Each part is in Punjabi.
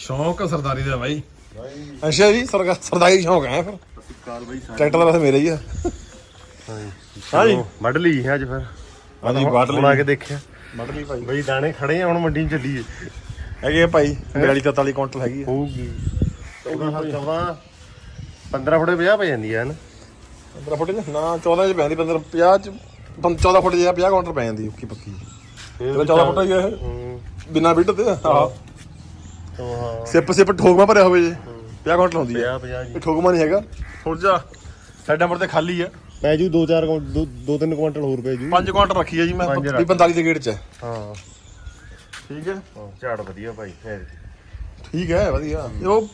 ਸ਼ੌਂਕ ਆ ਸਰਦਾਰੀ ਦਾ ਬਾਈ। ਅੱਛਾ ਜੀ ਸਰਗਾ ਸਰਦਾਰੀ ਸ਼ੌਂਕ ਹੈ ਫਿਰ। ਕਾਲ ਬਾਈ ਟਰੈਕਟਰ ਦਾ ਮੇਰਾ ਹੀ ਆ। ਹਾਂਜੀ। ਵੱਢ ਲਈ ਹੈ ਅੱਜ ਫਿਰ। ਹਾਂਜੀ ਬਾਟ ਹੁਣ ਆ ਕੇ ਦੇਖਿਆ। ਵੱਢ ਲਈ ਭਾਈ। ਬਈ ਦਾਣੇ ਖੜੇ ਆ ਹੁਣ ਮੰਡੀ ਚ ਚੱਲੀਏ। ਹੈਗੇ ਆ ਭਾਈ 42 43 ਕੁਇੰਟਲ ਹੈਗੀ ਆ। ਹੋਊਗੀ। 14 14 15 ਫੁੱਟ 50 ਪੈ ਜਾਂਦੀ ਹੈ ਨਾ? 15 ਫੁੱਟ ਚ ਨਾ 14 ਚ ਪੈਂਦੀ 15 50 ਚ 14 ਫੁੱਟ ਜਿਹਾ 50 ਕੁਇੰਟਲ ਪੈ ਜਾਂਦੀ ਉੱਕੀ ਪੱਕੀ। ਇਹਦਾ 14 ਫੁੱਟ ਹੀ ਆ ਇਹ। ਹੂੰ। ਬਿਨਾ ਬਿੱਟ ਤੇ ਆਹ। ਤੋਂ ਹਾਂ। ਸਿਪ ਸਿਪ ਠੋਕਮਾ ਭਰਿਆ ਹੋਵੇ ਜੇ। 50 ਕੁਇੰਟਲ ਹੁੰਦੀ ਆ 50 50 ਇਹ ਠੋਕਮਾ ਨਹੀਂ ਹੈਗਾ। ਹੁਣ ਜਾ। ਸਾਈਡ ਨੰਬਰ ਤੇ ਖਾਲੀ ਆ। ਪੈ ਜੂ 2 4 2 3 ਕੁਇੰਟਲ ਹੋਰ ਪੈ ਜੂ। 5 ਕੁਇੰਟਲ ਰੱਖੀ ਆ ਜੀ ਮੈਂ। ਪੰਜ 20 45 ਦੇ ਗੇੜ ਚ ਹੈ। ਹਾਂ। ਠੀਕ ਹੈ। ਹਾਂ, ਝਾੜ ਵਧੀਆ ਭਾਈ ਫੇਰ ਠੀਕ ਹੈ ਵਧੀਆ। ਇਹ ਉਹ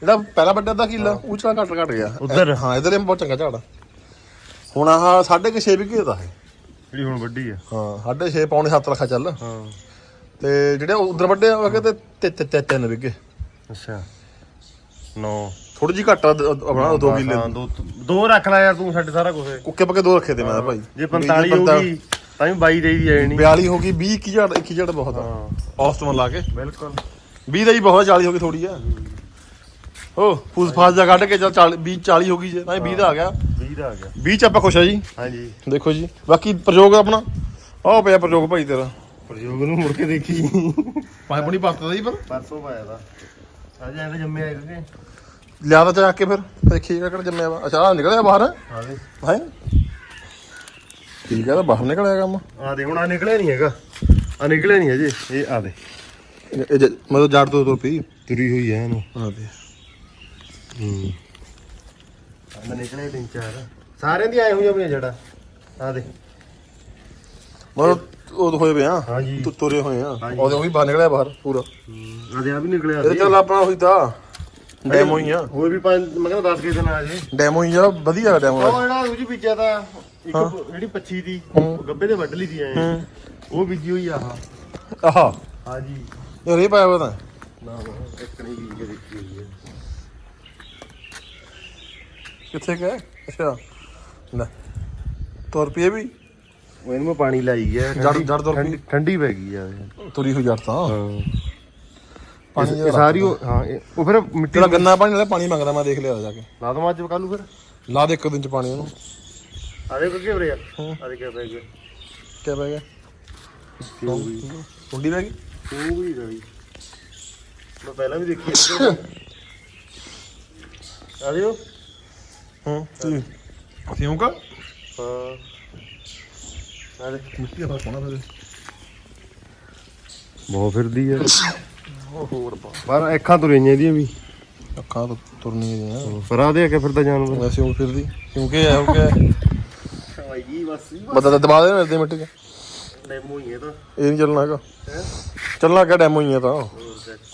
ਜਿਹੜਾ ਪਹਿਲਾ ਵੱਡਾ ਦਾ ਕਿੱਲਾ ਉਹ ਚਾ ਘੱਟ ਘੱਟ ਗਿਆ। ਉੱਧਰ? ਹਾਂ ਇਧਰ ਬਹੁਤ ਚੰਗਾ ਝਾੜ ਆ। ਹੁਣ ਆਹ 6.5 ਵਿਗੇ ਦਾ ਹੈ ਜਿਹੜੀ ਹੁਣ ਵੱਡੀ ਆ। ਹਾਂ 6.5 ਪੌਣੇ 7 ਲੱਖਾ ਚੱਲ। ਹਾਂ। ਤੇ ਜਿਹੜੇ ਉਧਰ ਵੱਡੇ ਆ ਕਹਿੰਦੇ ਤੇ ਤੇ ਤੇ ਤਿੰਨ ਵਿਗੇ। ਅੱਛਾ। 9 ਥੋੜੀ ਜਿਹੀ ਘੱਟ ਆ ਦ- ਆਪਣਾ 2 ਕਿੱਲੇ। ਹਾਂ ਦੋ ਦੋ ਰੱਖ ਲੈ ਯਾਰ ਤੂੰ ਸਾਡੇ ਸਾਰਾ ਕੁਝ ਕੁੱਕੇ ਪੱਕੇ ਦੋ ਰੱਖੇ ਤੇ ਮੈਂ ਤਾਂ ਭਾਈ ਜੇ 45 ਹੋਊਗੀ ਤਾਂ ਵੀ 22 ਰਹੀ ਦੀ ਆਣੀ 42 ਹੋ ਗਈ 20 21 ਝਾੜ 21 ਝਾੜ ਬਹੁਤ ਆ। ਹਾਂ। ਔਸਤ ਮਨ ਲਾ ਕੇ। ਬਿਲਕੁਲ। 20 ਦਾ ਹੀ ਬਹੁਤ 40 ਹੋ ਗਈ ਥੋੜੀ ਆ। ਓ ਫੂਸ ਫਾਸ ਜਾ ਕੱਢ ਕੇ ਚੱਲ 40 20 40 ਹੋ ਗਈ ਜੇ ਤਾਂ 20 ਦਾ ਆ ਗਿਆ। 20 ਦਾ ਆ ਗਿਆ। 20 ਚ ਆਪਾਂ ਖੁਸ਼ ਆ ਜੀ। ਹਾਂਜੀ। ਦੇਖੋ ਜੀ ਬਾਕੀ ਪ੍ਰਯੋਗ ਆਪਣਾ। ਆਹ ਪਿਆ ਪ੍ਰਯੋਗ ਭਾਈ ਤੇਰਾ। ਪ੍ਰਯੋਗ ਨੂੰ ਮੁੜ ਕੇ ਦੇਖੀ। ਪਾਣੀ ਪੁਣੀ ਪਰਤਦਾ ਜੀ ਪਰ ਪਰਸੋਂ ਪਾਇਆ ਦਾ ਅੱਜ ਐਂ ਤਾਂ ਜੰਮਿਆ ਕਿ ਲਿਆ ਤਾਂ ਚੱਕ ਕੇ ਫਿਰ ਦੇਖੀ ਕਿਹੜਾ ਜੰਮਿਆ ਵਾ। ਅੱਛਾ ਆਹ ਨਿਕਲਿਆ ਬਾਹਰ। ਹਾਂ ਦੇ ਹੈ? ਠੀਕ ਆ ਤਾਂ ਬਾਹਰ ਨਿਕਲਿਆ ਕੰਮ। ਆ ਦੇ ਹੁਣ ਆ ਨਿਕਲਿਆ ਨਹੀਂ ਹੈਗਾ। ਆ ਨਿਕਲਿਆ ਨਹੀਂ ਅਜੇ ਇਹ ਆ ਦੇ ਇਹ ਇਹ ਜ- ਮਤਲਬ ਜੜ ਤੋਂ ਤੋਂ ਪੀ ਤੁਰੀ ਹੋਈ ਹੈ ਇਹਨੂੰ। ਆ ਦੇ ਹੂੰ। ਆ ਨਿਕਲੇ ਤਿੰਨ ਚਾਰ। ਸਾਰਿਆਂ ਦੀ ਆਏ ਹੋਈਆਂ ਆਪਣੀਆਂ ਜੜਾ। ਆ ਦੇ ਮਤਲਬ ਉਹ ਹੋਏ ਪਿਆ ਹਾਂਜੀ। ਤੁ ਤੁਰੇ ਹੋਏ ਆ। ਉਹਦੇ ਉਹ ਵੀ ਬਾਹਰ ਨਿਕਲਿਆ ਬਾਹਰ ਪੂਰਾ। ਆ ਦੇ ਆ ਵੀ ਨਿਕਲਿਆ ਇਹਦੇ ਚੱਲ ਆਪਣਾ ਹੋਈ ਤਾਂ। ਡੈਮੋ ਹੀ ਆ। ਹੋਰ ਵੀ ਪੰਜ ਮੈਂ ਕਹਿੰਦਾ 10 ਕੇ ਦਿਨ ਆ ਜੇ। ਡੈਮੋ ਹੀ ਆ ਵਧੀਆ ਡੈਮੋ ਉਹ ਜਿਹੜਾ ਉਹ ਜੀ ਬੀਜਿਆ ਤਾਂ ਇੱਕ ਜਿਹੜੀ 25 ਦੀ ਗੱਬੇ ਤੇ ਵੱਢ ਲਈ ਦੀ ਐ। ਉਹ ਬੀਜੀ ਹੋਈ ਆ ਆਹ। ਆਹਾ। ਹਾਂਜੀ। ਇਹ ਰੇ ਪਾਇਆ ਵਾ ਤਾਂ। ਨਾ ਇੱਕ ਨਹੀਂ ਬੀਜ ਕੇ ਦੇਖੀ ਹੋਈ ਹੈ ਕਿੱਥੇ ਗਏ? ਅੱਛਾ। ਲੈ ਤੋ ਰੁਪਏ ਵੀ। ਉਹ ਇਹਨੂੰ ਮੈਂ ਪਾਣੀ ਲਾਈ ਗਿਆ ਜੜ- ਜੜ ਤੋਂ ਠੰਡੀ- ਠੰਡੀ ਪੈ ਗਈ ਆ ਤੁਰੀ ਹੋਈ ਜੜ ਤਾਂ। ਹਾਂ। ਪਾਣੀ ਇਹ ਸਾਰੀ ਉਹ ਹਾਂ ਇਹ- ਉਹ ਫਿਰ ਮਿੱਟੀ ਤੇਰਾ ਗੰਨਾ ਪਾਣੀ ਨਾਲ ਪਾਣੀ ਮੰਗਦਾ ਮੈਂ ਦੇਖ ਲਿਆ ਜਾ ਕੇ। ਲਾ ਦਵਾਂ ਅੱਜ ਕੱਲ ਨੂੰ ਫਿਰ। ਲਾ ਦੇ ਇੱਕ ਦਿਨ ਚ ਪਾਣੀ ਉਹਨੂੰ। ਆ ਦੇ ਕਿੱਥੇ ਉਰੇ ਆ? ਆ ਦੇ ਕਿਆ ਪੈ ਗਿਆ? ਕਿਆ ਪੈ ਗਿਆ? ਕੁੰਡੀ ਪੈ ਗਈ? ਉਹ ਵੀ ਗਈ ਮੈਂ ਪਹਿਲਾਂ ਵੀ ਦੇਖੀ ਆ। ਦਿਓ। ਹੂੰ। ਸੀ ਸਿਉਂ ਕਾ ਹਾਂ। ਮਿੱਟੀ ਦਾ ਫਿਰ ਬਹੁਤ ਫਿਰਦੀ ਆ। ਉਹ ਹੋਰ ਪਾ। ਬਾਹਰ ਅੱਖਾਂ ਤੁਰੀਆਂ ਇਹਦੀਆਂ ਵੀ। ਅੱਖਾਂ ਤੋਂ ਤੁਰਨੀ ਦੀਆਂ ਪਰ ਆ ਦੇ ਆ ਕੇ ਫਿਰਦਾ ਜਾਨਵਰ। ਵੈਸੇ ਉਹ ਫਿਰਦੀ। ਕਿਉਂਕਿ ਇਹ ਹੋ। ਗਿਆ ਜੀ ਬਸ ਬਤਾ ਦਬਾ ਦੇ ਮੇਰੇ ਮਿੱਟੀ ਚ। ਡੈਮੋ ਹੀ ਹੈ ਤਾਂ। ਇਹ ਨਹੀਂ ਚੱਲਣਾ ਹੈਗਾ। ਚੱਲਣਾ ਕਿ ਡੈਮੋ ਹੀ ਆ ਤਾਂ।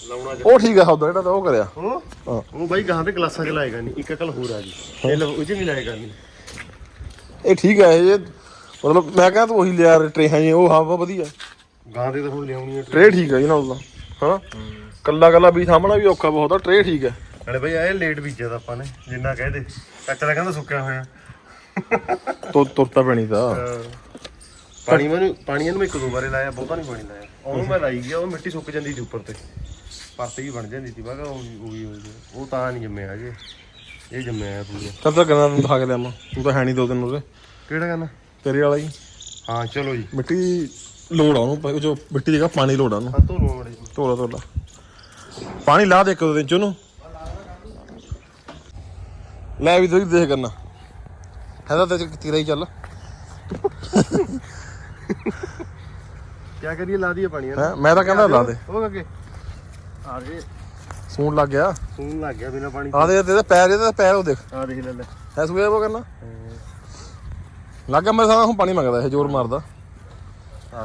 ਲਾਉਣਾ ਉਹ ਠੀਕ ਆ ਹੌਦਾ ਜਿਹੜਾ ਤਾਂ ਉਹ ਕਰਿਆ। ਹਾਂ। ਉਹ ਬਾਈ ਗਾਂ ਤੇ ਗਲਾਸਾਂ ਚ ਲਾਏਗਾ ਨਹੀਂ ਇੱਕ ਅਕਲ ਹੋਰ ਆ ਜੀ ਇਹ ਉਹ ਚ ਨਹੀਂ ਲਾਏਗਾ ਨਹੀਂ ਇਹ ਠੀਕ ਆ ਇਹ ਮਤਲਬ ਮੈਂ ਕਹਿੰਦਾ ਤੂੰ ਉਹੀ ਲਿਆ ਟਰੇਹਾਂ ਜੀ ਉਹ ਹਾਂ ਵਾ ਵਧੀਆ। ਗਾਂ ਦੇ ਤਾਂ ਹੁਣ ਲਿਆਉਣੀ ਹੈ ਟਰੇ ਠੀਕ ਆ ਜੀ ਨਾਲ ਦਾ ਹਾਂ। ਕੱਲਾ ਕੱਲਾ ਵੀ ਸਾਹਮਣਾ ਵੀ ਔਖਾ ਬਹੁਤ ਆ ਟਰੇ ਠੀਕ ਆ। ਨਾਲੇ ਬਾਈ ਆਏ ਲੇਟ ਬੀਜਿਆ ਤਾਂ ਆਪਾਂ ਨੇ ਜਿੰਨਾ ਕਹਦੇ ਚਾਚਾ ਦਾ ਕਹਿੰਦਾ ਸੁੱਕਿਆ ਹੋਇਆ। ਤੁਰ ਤੁਰਤਾ ਪੈਣੀ ਤਾਂ। ਪਾਣੀ ਮੈਨੂੰ ਪਾਣੀ ਇਹਨੂੰ ਮੈਂ ਇੱਕ ਦੋ ਵਾਰੇ ਲਾਇਆ ਬਹੁਤਾ ਨਹੀਂ ਪਾਣੀ ਲਾਇਆ। ਉਹਨੂੰ ਮੈਂ ਲਾਈ ਗਿਆ ਉਹ ਮਿੱਟੀ ਸੁੱਕ ਜਾਂਦੀ ਸੀ ਉੱਪਰ ਤੇ। ਪਰਤੇ ਵੀ ਬਣ ਜਾਂਦੀ ਸੀ ਮੈਂ ਕਿਹਾ ਉਹ ਉਹ ਹੋ ਗਿਆ। ਉਹ ਤਾਂ ਨਹੀਂ ਜੰਮਿਆ ਹੈਗੇ। ਇਹ ਜੰਮਿਆ ਹੈ ਪੂਰਾ। ਚੱਲ ਤਾਂ ਗੰਨਾ ਨੂੰ ਦਿਖਾ ਕੇ ਲਿਆਵਾਂ ਤੂੰ ਤਾਂ ਹੈ ਨਹੀਂ ਦੋ ਦਿਨ ਉਹਦੇ। ਕਿਹੜਾ ਕਹਿੰਦਾ ਤੇਰੇ ਵਾਲਾ ਹੀ ਹਾਂ ਚਲੋ ਜੀ। ਮਿੱਟੀ ਲੋੜ ਆ ਉਹਨੂੰ ਜੋ ਮਿੱਟੀ ਦੀ ਜਗ੍ਹਾ ਪਾਣੀ ਲੋੜ ਆ ਉਹਨੂੰ। ਹਾਂ ਧੋ ਲਓ ਮੜੀ ਧੋਲਾ ਧੋਲਾ ਪਾਣੀ ਲਾ ਦੇ ਇੱਕ ਦੋ ਦਿਨ ਚ ਉਹਨੂੰ। ਲੈ ਵੀ ਤੁਸੀਂ ਦੇਖ ਕਰਨਾ। ਹੈਦਾ ਤੇ ਤੇਰਾ ਹੀ ਚੱਲ। ਕੀ ਕਰੀਏ ਲਾ ਦਈਏ ਪਾਣੀ ਹੈ ਮੈਂ ਤਾਂ ਕਹਿੰਦਾ ਲਾ ਦੇ। ਉਹ ਅੱਗੇ। ਆ ਜੇ ਸੂਣ ਲੱਗ ਗਿਆ। ਸੂਨ ਲੱਗ ਗਿਆ ਬਿਨਾ ਪਾਣੀ ਆ ਦੇ ਇਹਦੇ ਪੈਰ ਇਹਦੇ ਪੈਰ ਉਹ ਦੇਖ। ਆ ਦੇਖ ਲੈ ਲੈ। ਐ ਉਹ ਕਰਨਾ। ਲੱਗ ਮੈਂ ਸਾਰਾ ਹੁਣ ਪਾਣੀ ਮੰਗਦਾ ਇਹ ਜ਼ੋਰ ਮਾਰਦਾ।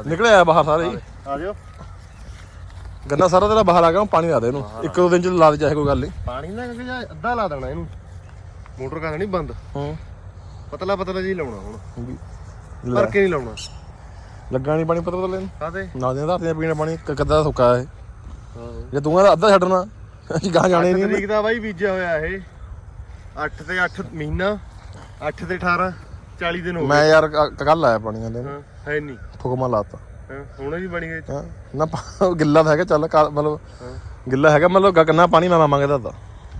ਨਿਕਲਿਆ ਬਾਹਰ ਸਾਰੇ ਹੀ। ਆ ਜਾਓ। ਗੰਨਾ ਸਾਰਾ ਤੇਰਾ ਬਾਹਰ ਆ ਗਿਆ ਹੁਣ ਪਾਣੀ ਲਾ ਦੇ ਇਹਨੂੰ। ਇੱਕ ਦੋ ਦਿਨ ਚ ਲਾ ਦੇ ਚਾਹੇ ਕੋਈ ਗੱਲ ਨਹੀਂ। ਪਾਣੀ ਨਾ ਕਿ ਜਾਂ ਅੱਧਾ ਲਾ ਦੇਣਾ ਇਹਨੂੰ। ਮੋਟਰ ਕਰ ਦੇਣੀ ਬੰਦ। ਹੂੰ। ਪਤਲਾ ਪਤਲਾ ਜੀ ਲਾਉਣਾ ਹੁਣ। ਵੀ ਭਰ ਕੇ ਨਹੀਂ ਲਾਉਣਾ। ਲੱਗਾ ਨਹੀਂ ਪਾਣੀ ਪਤਾ ਪਤਾ ਲੈਣ ਕਾਦੇ ਨਾਲ ਦੀਆਂ ਧਰਤੀਆਂ ਪੀਣਾ ਪਾਣੀ ਕ- ਕੱਦਾ ਸੁੱਕਾ ਹੈ। ਜੇ ਤੂੰ ਕਹਿੰਦਾ ਅੱਧਾ ਛੱਡਣਾ ਅਸੀਂ ਗਾਂ ਜਾਣੇ ਨਹੀਂ। ਤਰੀਕ ਦਾ ਬਾਈ ਬੀਜਿਆ ਹੋਇਆ ਇਹ। 8 ਤੇ 8 ਮਹੀਨਾ 8 ਤੇ 18 40 ਦਿਨ ਹੋ ਗਏ। ਮੈਂ ਯਾਰ ਕੱਲ ਆਇਆ ਪਾਣੀ ਕਹਿੰਦੇ ਹਾਂ ਹੈ ਨਹੀਂ ਫੁਕਮਾ ਲਾਤਾ। ਹਾਂ ਹੁਣੇ ਵੀ ਬਣੀ ਗਈ ਹਾਂ ਨਾ ਪਾ- ਗਿੱਲਾ ਤਾਂ ਹੈਗਾ ਚੱਲ ਮਤਲਬ ਗਿੱਲਾ ਹੈਗਾ ਮਤਲਬ ਗੰਨਾ ਪਾਣੀ ਮੈਂ ਮੰਗਦਾ ਤਾਂ।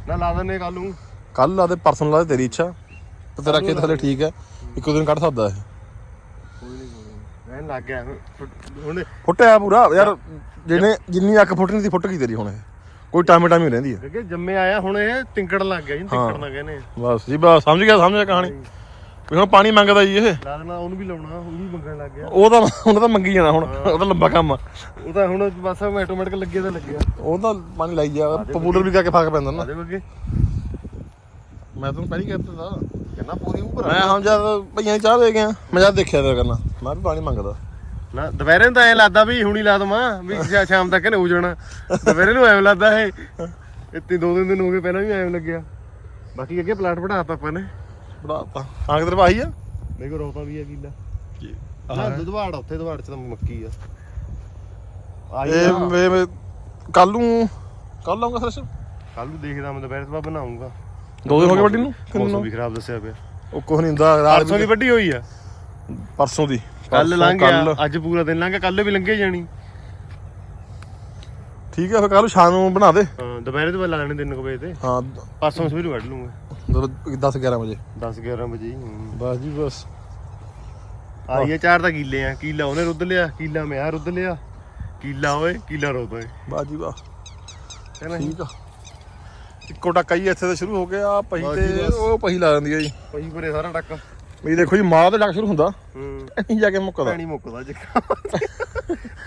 ਨਾ ਲਾ ਦਿੰਨੇ ਕੱਲ ਨੂੰ। ਕੱਲ ਲਾ ਦੇ ਪਰਸੋਂ ਲਾ ਦੇ ਤੇਰੀ ਇੱਛਾ। ਤੇ ਤੇਰਾ ਖੇਤ ਹਲੇ ਠੀਕ ਹੈ। ਇੱਕੋ ਦਿਨ ਕੱਢ ਸਕਦਾ ਇਹ। ਕੋਈ ਨਹੀਂ ਨਹੀਂ ਲੱਗ ਗਿਆ ਹੁਣ ਫੁੱਟਿਆ ਪੂਰਾ। ਯਾਰ ਜਿਹਨੇ ਜਿੰਨੀ ਅੱਖ ਫੁੱਟਣੀ ਸੀ ਫੁੱਟ ਗਈ ਤੇਰੀ ਹੁਣ ਇਹ। ਕੋਈ ਟਾਈਮ ਟਾਈਮ ਹੀ ਰਹਿੰਦੀ ਹੈ। ਕਿ ਜੰਮੇ ਆਇਆ ਹੁਣ ਇਹ ਤਿੰਕੜ ਲੱਗ ਗਿਆ ਜੀ ਤਿੰਕੜ ਨਾ ਕਹਿੰਦੇ ਬਸ ਜੀ ਬਸ ਸਮਝ ਗਿਆ ਸਮਝ ਗਿਆ ਕਹਾਣੀ। ਵੀ ਹੁਣ ਪਾਣੀ ਮੰਗਦਾ ਜੀ ਇਹ। ਲਾ ਦੇਣਾ ਉਹਨੂੰ ਵੀ ਲਾਉਣਾ ਉਹ ਵੀ ਮੰਗਣ ਲੱਗ ਗਿਆ। ਉਹ ਤਾਂ ਉਹਨਾਂ ਤਾਂ ਮੰਗੀ ਜਾਣਾ ਹੁਣ ਉਹ ਤਾਂ ਲੰਬਾ ਕੰਮ ਆ। ਉਹ ਤਾਂ ਹੁਣ ਬਸ ਆਟੋਮੈਟਿਕ ਲੱਗੇ ਤਾਂ ਲੱਗਿਆ। ਉਹ ਤਾਂ ਪਾਣੀ ਲਾਈ ਜਾ ਪਪੂਲਰ ਵੀ ਕਰਕੇ ਫ਼ਰਕ ਪੈਂਦਾ ਨਾ। ਅੱਗੇ। ਮੈਂ ਤੈਨੂੰ ਪਹਿਲੀ ਕਹਿ ਦਿੱਤਾ ਕਹਿੰਦਾ ਪੂਰੀ ਉੱਪਰ ਮੈਂ ਹੁਣ ਜਦ ਭਈਆਂ ਦੀ ਚਾਹ ਦੇ ਗਿਆ ਮੈਂ ਜਦ ਦੇਖਿਆ ਤੇ ਕਰਨਾ ਮੈਂ ਵੀ ਪਾਣੀ ਮੰਗਦਾ। ਨਾ ਦੁਪਹਿਰੇ ਨੂੰ ਤਾਂ ਐ ਲੱਗਦਾ ਵੀ ਹੁਣੀ ਲਾ ਦਵਾਂ ਵੀ ਸ਼ਾਮ ਤੱਕ ਨੇ ਹੋ ਜਾਣਾ। ਦੁਪਹਿਰੇ ਨੂੰ ਐਵੇਂ ਲੱਗਦਾ ਇਹ। ਇੱਥੇ ਦੋ ਤਿੰਨ ਦਿਨ ਹੋ ਗਏ ਪਹਿਲਾਂ ਵੀ ਐਵੇਂ ਲੱਗਿਆ। ਬਾਕੀ ਅੱਗੇ ਪਲਾਟ ਵਧਾਤਾ ਆਪਾਂ ਨੇ। ਬੜਾਤਾ ਹਾਂ ਕਿਧਰ ਭਾਈ ਆ? ਦੇਖੋ ਰੋਤਾ ਵੀ ਆ ਕੀਲਾ ਨਾ ਦੁਧਵਾੜ ਉੱਥੇ ਦੁਧਵਾੜ ਚ ਤਾਂ ਮੱਕੀ ਆ। ਆਈ ਇਹ ਮੈਂ ਕੱਲ ਨੂੰ ਕੱਲ ਆਉਂਗਾ ਸਰ ਕੱਲ ਨੂੰ ਦੇਖਦਾ ਮੈਂ ਦੁਪਹਿਰ ਤੋਂ ਬਾਅਦ ਬਣਾਉਂਗਾ ਦੋ ਦਿਨ ਹੋ ਗਏ ਵੱਡੀ ਨੂੰ? ਮੌਸਮ ਵੀ ਖਰਾਬ ਦੱਸਿਆ ਪਿਆ। ਉਹ ਕੁਝ ਨਹੀਂ ਹੁੰਦਾ ਰਾਤ ਪਰਸੋਂ ਦੀ ਵੱਡੀ ਹੋਈ ਆ। ਪਰਸੋਂ ਦੀ। ਕੱਲ ਲੰਘ। ਗਿਆ ਅੱਜ ਪੂਰਾ ਦਿਨ ਲੰਘ ਗਿਆ ਕੱਲ ਵੀ ਲੰਘੇ ਜਾਣੀ। ਠੀਕ ਹੈ ਫਿਰ ਕੱਲ ਸ਼ਾਮ ਨੂੰ ਬਣਾ ਦੇ। ਹਾਂ ਦੁਪਹਿਰੇ ਤੋਂ ਬਾਅਦ ਲਾ ਲੈਣੇ 3 ਵਜੇ ਤੇ। ਹਾਂ ਪਰਸੋਂ ਸਵੇਰ ਨੂੰ ਕੱਢ ਲੂੰਗਾ। 10 11 ਵਜੇ। 10 11 ਵਜੇ ਹੀ। ਬਸ ਜੀ ਬਸ। ਆ ਚਾਰ ਤਾਂ ਕੀਲੇ ਆ। ਕੀਲਾ ਉਹਨੇ ਰੁੱਧ ਲਿਆ ਕੀਲਾ ਮੈਂ ਆ ਰੁੱਧ ਲਿਆ। ਕੀਲਾ ਓਏ ਕੀਲਾ ਰੋਦ ਓਏ। ਬਸ ਜੀ ਬਸ। ਹੈ ਨਾ ਠੀਕ ਆ। ਇੱਕੋ ਟੱਕਾ ਹੀ ਇੱਥੇ ਤੋਂ ਸ਼ੁਰੂ ਹੋ ਗਿਆ। ਆਹ ਪਹੀ ਬਸ ਜੀ, ਤੇ ਬਸ। ਉਹ ਪਹੀ ਲਾ ਜਾਂਦੀ ਹੈ ਜੀ। ਪਈ ਪਰੇ ਸਾਰਾ ਟੱਕ। ਵੀ ਦੇਖੋ ਜੀ ਮਾਂ ਡੱਕ ਸ਼ੁਰੂ ਹੁੰਦਾ। ਹੂੰ। ਜਾ ਕੇ ਮੁੱਕਦਾ। ਪੈਣੀ ਮੁੱਕਦਾ ਜੇ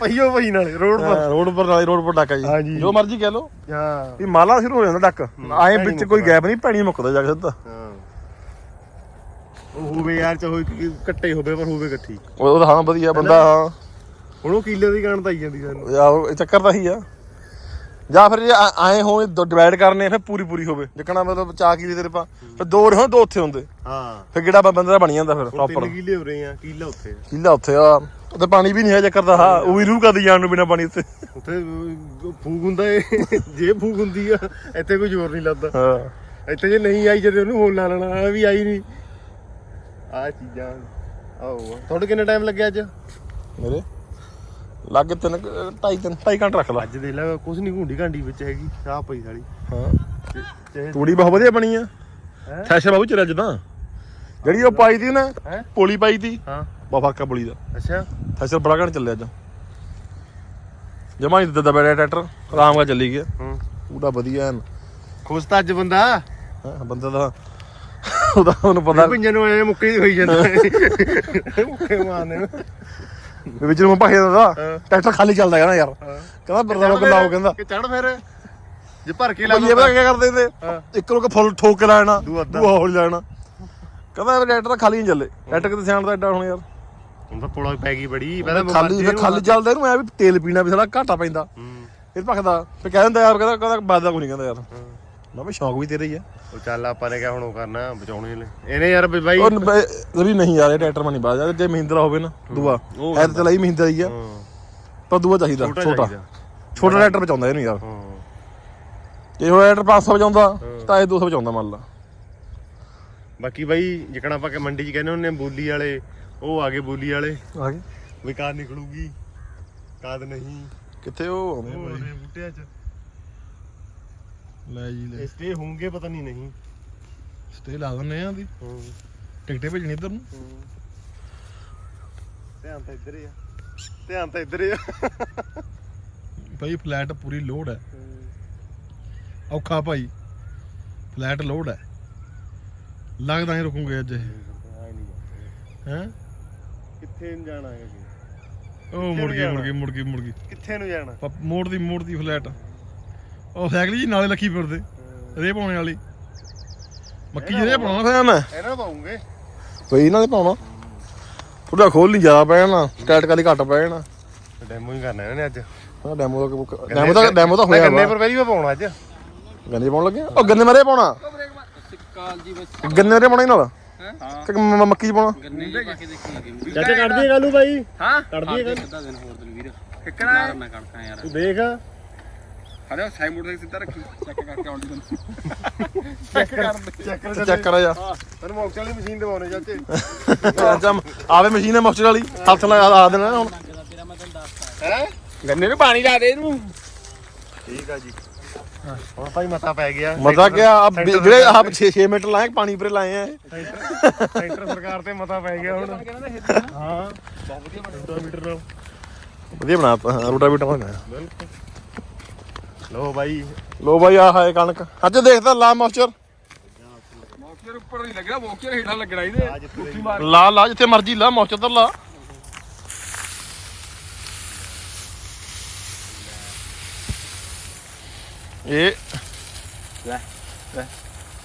ਪਈਓ ਪਈ ਨਾਲੇ ਰੋਡ ਪਰ। ਰੋਡ ਪਰ ਨਾਲੇ ਰੋਡ ਪਰ ਡੱਕਾ ਜੀ। ਜੀ। ਮਰਜ਼ੀ ਕਹਿ ਲਓ। ਹਾਂ। ਵੀ ਮਾਲਾ ਸ਼ੁਰੂ ਹੋ ਜਾਂਦਾ ਡੱਕ। ਆਏ ਵਿੱਚ ਕੋਈ। ਗੈਪ ਨਹੀਂ ਪੈਣੀ ਮੁੱਕਦਾ ਜਾ ਕੇ ਸਿੱਧਾ। ਹਾਂ। ਉਹ ਹੋਵੇ ਯਾਰ ਚਾਹੋ ਕੱਟੇ ਹੋਵੇ ਪਰ ਹੋਵੇ ਇਕੱਠੀ। ਉਹ ਤਾਂ ਹਾਂ ਵਧੀਆ ਬੰਦਾ ਹਾਂ। ਹੁਣ ਉਹ ਕੀਲੇ ਦੀ ਗਾਣ ਤਾਂ ਆਈ ਜਾਂਦੀ ਸਾਨੂੰ। ਯਾ ਉਹ ਚੱਕਰ ਤਾਂ ਹੀ ਆ। ਜਾਂ ਫਿਰ ਜੇ ਆਏ ਹੋਣ ਡਿਵਾਈਡ ਕਰਨੇ ਫਿਰ ਪੂਰੀ ਪੂਰੀ ਹੋਵੇ। ਜਿੱਕਣਾ ਮਤਲਬ ਚਾ ਕੀ ਤੇਰੇ ਪਾ ਫਿਰ ਦੋ ਰਹੋ ਦੋ ਉੱਥੇ ਹੁੰਦੇ। ਹਾਂ। ਫਿਰ ਕਿਹੜਾ ਬੰਦਾ ਬਣ ਜਾਂਦਾ ਫਿਰ ਪ੍ਰੋਪਰ ਕੀਲੇ ਹੋ ਰਹੇ ਆ ਕੀਲਾ ਉੱਥੇ। ਕਿੱਲਾ ਉੱਥੇ ਆ। ਉੱਥੇ ਪਾਣੀ ਵੀ ਨਹੀਂ ਹੈ ਚੱਕਰ ਦਾ ਹਾਂ ਉਹ ਵੀ ਰੂਹ ਕਰਦੀ ਜਾਣ ਨੂੰ ਬਿਨਾ ਪਾਣੀ ਉੱਤੇ। ਉੱਥੇ ਫੂਕ ਹੁੰਦਾ ਏ ਜੇ ਫੂਕ ਹੁੰਦੀ ਆ ਇੱਥੇ ਕੋਈ ਜ਼ੋਰ ਨਹੀਂ ਲੱਗਦਾ। ਹਾਂ। ਇੱਥੇ ਜੇ ਨਹੀਂ ਆਈ ਜਦ ਉਹਨੂੰ ਹੋਰ ਲਾ ਲੈਣਾ ਆ ਵੀ ਆਈ ਨਹੀਂ। ਆ ਚੀਜ਼ਾਂ ਆਓ ਤੁਹਾਡੇ ਕਿੰਨਾ ਟਾਈਮ ਲੱਗਿਆ ਅੱਜ? ਮੇਰੇ? ਲੱਗੇ ਤਿੰਨ ਢਾਈ ਤਿੰਨ ਢਾਈ ਘੰਟੇ ਰੱਖ ਲਾ। ਅੱਜ ਦੇ ਲਾ ਕੁਛ ਨਹੀਂ ਘੁੰਡੀ ਘਾਂਡੀ ਵਿੱਚ ਹੈਗੀ ਚਾਹ ਪਈ ਸਾਲੀ। ਹਾਂ। ਤੂੜੀ ਬਹੁਤ ਵਧੀਆ ਬਣੀ ਆ। ਹੈਂ? ਫੈਸ਼ਨ ਬਾਬੂ ਚਿਰ ਅੱਜ ਤਾਂ। ਜਿਹੜੀ ਉਹ ਪਾਈ ਦੀ ਨਾ? ਪੋਲੀ ਪਾਈ ਦੀ ਹਾਂ। ਆ ਪੋਲੀ ਦਾ। ਅੱਛਾ। ਫੈਸ਼ਨ ਬੜਾ ਘਣ ਚੱਲਿਆ ਅੱਜ। ਜਮਾ ਹੀ ਦਿੱਤਾ ਬੈਠਾ ਟਰੈਕਟਰ ਆਰਾਮ ਨਾਲ ਚੱਲੀ ਗਿਆ। ਹੂੰ। ਪੂਰਾ ਵਧੀਆ ਐਨ। ਖੁਸ਼ ਤਾਂ ਅੱਜ ਬੰਦਾ। ਹਾਂ ਬੰਦਾ ਦਾ ਉਹਦਾ ਉਹਨੂੰ ਪਤਾ ਪਿੰਜਨ ਨੂੰ ਐ ਮੁੱਕੇ ਹੋਈ ਜਾਂਦਾ। ਮੁੱਕੇ ਮਾਰਨੇ ਨੂੰ। ਵਿੱਚ ਨੂੰ ਭਾਖੇ ਦਾ ਹਾਂ। ਟਰੈਕਟਰ ਖਾਲੀ ਚੱਲਦਾ ਹੈ ਨਾ ਯਾਰ। ਹਾਂ। ਕਹਿੰਦਾ ਬਰਦਾ ਗੱਲਾਂ ਉਹ ਕਹਿੰਦਾ। ਕਿ ਚੜ ਫਿਰ। ਜੇ ਭਰ ਕੇ ਲਾ ਭਈਏ ਪਤਾ ਕੀ ਕਰਦੇ ਤੇ ਹਾਂ। ਇੱਕ ਲੋਕ ਫੁੱਲ ਠੋਕ ਕੇ ਲੈਣਾ ਦੂਆ ਹੌਲੀ ਲੈਣਾ। ਕਹਿੰਦਾ ਟਰੈਕਟਰ ਤਾਂ ਖਾਲੀ ਨਹੀਂ ਚੱਲੇ। ਟਰੈਕਟਰ ਕਿਤੇ ਸਿਆਣ ਦਾ ਐਡਾ ਹੁਣ ਯਾਰ। ਹੁਣ ਤਾਂ ਪੁਲਾ ਪੈ ਗਈ ਬੜੀ ਪਹਿਲਾਂ ਖਾਲੀ ਤਾਂ ਖਾਲੀ ਚੱਲਦਾ ਇਹਨੂੰ ਐ ਵੀ ਤੇਲ ਪੀਣਾ ਵੀ ਥੋੜਾ ਘਾਟਾ ਪੈਂਦਾ। ਹੂੰ। ਇਹ ਭਖਦਾ। ਫਿਰ ਕਹਿ ਦਿੰਦਾ ਯਾਰ ਕਹਿੰਦਾ ਕਹਿੰਦਾ ਬਾਦਾ ਕੋਈ ਨਹੀਂ ਕਹਿੰਦਾ ਯਾਰ। ਮੈਂ ਵੀ ਸ਼ੌਕ ਵੀ ਤੇਰਾ ਹੀ ਆ। ਉਹ ਚੱਲ ਆਪਾਂ ਨੇ ਕਿਹਾ ਹੁਣ ਉਹ ਕਰਨਾ ਬਚਾਉਣੇ ਨੇ। ਇਹਨੇ ਯਾਰ ਵੀ ਬਾਈ ਉਹ ਵੀ ਨਹੀਂ ਯਾਰ ਇਹ ਟਰੈਕਟਰ ਮਾ ਨਹੀਂ ਬਾਜਾ ਜੇ ਮਹਿੰਦਰਾ ਹੋਵੇ ਨਾ ਦੂਆ। ਐ ਤਾਂ ਲਈ ਮਹਿੰਦਰਾ ਹੀ ਆ। ਹਾਂ। ਪਰ ਦੂਆ ਚਾਹੀਦਾ ਛੋਟਾ ਛੋਟਾ। ਟਰੈਕਟਰ ਬਚਾਉਂਦਾ ਇਹਨੂੰ ਯਾਰ। ਹਾਂ। ਜੇ ਉਹ ਟਰੈਕਟਰ 500 ਬਚਾਉਂਦਾ ਤਾਂ ਇਹ 200 ਬਚਾਉਂਦਾ ਮੰਨ ਲਾ। ਬਾਕੀ ਬਾਈ ਜਿਕਣਾ ਆਪਾਂ ਕਿ ਮੰਡੀ 'ਚ ਕਹਿੰਦੇ ਹੁੰਦੇ ਆ ਬੋਲੀ ਵਾਲੇ ਉਹ ਆ ਗਏ ਬੋਲੀ ਵਾਲੇ। ਆ ਗਏ। ਵੀ ਕਾਰ ਨਿਕਲੂਗੀ ਕਾਦ ਨਹੀਂ। ਕਿੱਥੇ ਉਹ? ਆਉਂਦੇ ਬੂਟਿਆਂ 'ਚ। ਲੈ ਜੀ ਲੈ। ਸਟੇ ਹੋਣਗੇ ਪਤਾ ਨਹੀਂ ਨਹੀਂ। ਸਟੇ ਲਾ ਦਿੰਨੇ ਆ ਦੀ ਹਾਂ। ਟਿਕਟੇ ਭੇਜਣੀ ਇੱਧਰ ਨੂੰ। ਧਿਆਨ ਤਾਂ ਇੱਧਰ ਹੀ ਆ। ਧਿਆਨ ਤਾਂ ਇੱਧਰ ਹੀ ਆ। ਭਾਈ ਫਲੈਟ ਪੂਰੀ ਲੋਡ ਹੈ। ਔਖਾ ਭਾਈ। ਫਲੈਟ ਲੋਡ ਹੈ। ਲੱਗਦਾ ਨਹੀਂ ਰੁਕੂਗੇ ਅੱਜ। ਹੈ? ਕਿੱਥੇ ਨੂੰ ਜਾਣਾ ਹੈ ਉਹ ਮੁੜ ਗਈ ਮੁੜ ਗਈ ਮੁੜ ਗਈ ਮੁੜ ਗਈ। ਕਿੱਥੇ ਨੂੰ ਜਾਣਾ? ਮੋੜ ਦੀ ਮੋੜ ਦੀ ਫਲੈਟ ਉਹ ਸਾਈਕਲ ਜੀ ਨਾਲੇ ਲੱਖੀ ਫਿਰਦੇ ਰੇ ਪਾਉਣੇ ਵਾਲੀ। ਮੱਕੀ ਜਿਹੜੇ ਪਾਉਣਾ ਫਿਰ ਮੈਂ ਇਹਨਾਂ ਪਾਉਂਗੇ। ਕੋਈ ਇਹਨਾਂ ਦੇ ਪਾਉਣਾ? ਥੋੜਾ ਖੋਲ ਨਹੀਂ ਜ਼ਿਆਦਾ ਪੈ ਜਾਣਾ ਟਾਈਟ ਕਾਲੀ ਘੱਟ ਪੈ ਜਾਣਾ। ਡੈਮੋ ਹੀ ਕਰਨਾ ਇਹਨਾਂ ਨੇ ਅੱਜ। ਹਾਂ ਡੈਮੋ ਦਾ ਡੈਮੋ ਦਾ ਡੈਮੋ ਤਾਂ ਹੋਇਆ ਗੰਨੇ ਪਰ ਪਹਿਲੀ ਵਾਰ ਪਾਉਣਾ ਅੱਜ। ਗੰਨੇ ਪਾਉਣ ਲੱਗੇ ਉਹ ਗੰਨੇ ਮਰੇ ਪਾਉਣਾ। ਕਾਲ ਜੀ ਬਸ ਗੰਨੇ ਮਰੇ ਪਾਉਣਾ ਨਾਲ? ਹਾਂ। ਕਿ ਮ- ਮੱਕੀ ਚ ਪਾਉਣਾ? ਗੰਨੇ ਜੀ ਪਾ ਕੇ ਵੀਰ ਚਾਚਾ ਕੱਢ ਦਈਏ ਗਾਲੂ ਬਾਈ। ਹਾਂ। ਕੱਢ ਦਈਏ ਗੱਲ ਅੱਧਾ ਦਿਨ ਹੋਰ ਦਿਨ ਵੀਰ। ਕਿੱਕਣਾ ਮੈਂ ਕਣਕਾਂ ਯਾਰ। ਤੂੰ ਦੇਖ। ਹਰੇ ਸਾਈ ਮੋਟਰ ਸਿੱਧਾ ਰੱਖੀ। ਚੈੱਕ ਕਰਕੇ ਆਉਂਦੀ ਤੈਨੂੰ। ਚੈੱਕ ਕਰ ਚੈੱਕ ਤੇ ਚੈੱਕ ਕਰਾ ਜਾ। ਤੈਨੂੰ ਮੌਕਸ ਵਾਲੀ ਮਸ਼ੀਨ ਦਵਾਉਣੇ ਚਾਚੇ ਅੱਛਾ ਆਵੇ ਮਸ਼ੀਨ ਹੈ ਮੋਸਟਰ ਵਾਲੀ। ਹੱਥ ਲਾ ਆ ਦੇਣਾ ਹੁਣ। ਤੇਰਾ ਮੈਂ ਤੈਨੂੰ ਦੱਸਦਾ ਹੈ? ਗੰਨੇ ਨੂੰ ਪਾਣੀ ਲਾ ਦੇ ਇਹਨੂੰ। ਠੀਕ ਆ ਜੀ। ਹੁਣ ਭਾਈ ਮਤਾ ਪੈ ਗਿਆ। ਮਤਾ ਕਿਆ? ਆ ਜਿਹੜੇ ਆਪ 6 6 ਮਿੰਟ ਲਾਏ ਪਾਣੀ ਪਰੇ ਲਾਏ ਆ। ਸੈਂਟਰ ਸਰਕਾਰ ਤੇ ਮਤਾ ਪੈ ਗਿਆ ਹੁਣ। ਹਾਂ। ਬਹੁਤ ਵਧੀਆ ਬਣਾ ਮੀਟਰ ਨਾਲ ਵਧੀਆ ਬਣਾਤਾ ਬਣਾਇਆ ਲੋ ਬਾਈ। ਲੋ ਬਾਈ ਆ ਹੈ ਕਣਕ। ਅੱਜ ਦੇਖਦਾ ਲਾ ਮੋਸਚਰ ਮੌਕੇ ਉੱਪਰ ਨਹੀਂ ਲੱਗਣਾ ਮੌਕੇ ਹੇਠਾਂ ਲੱਗਣਾ ਇਹਦੇ। ਮਾਰ ਲਾ ਲਾ ਜਿੱਥੇ ਮਰਜ਼ੀ ਲਾ ਮੋਸਚਰ ਤਾਂ ਲਾ। ਇਹ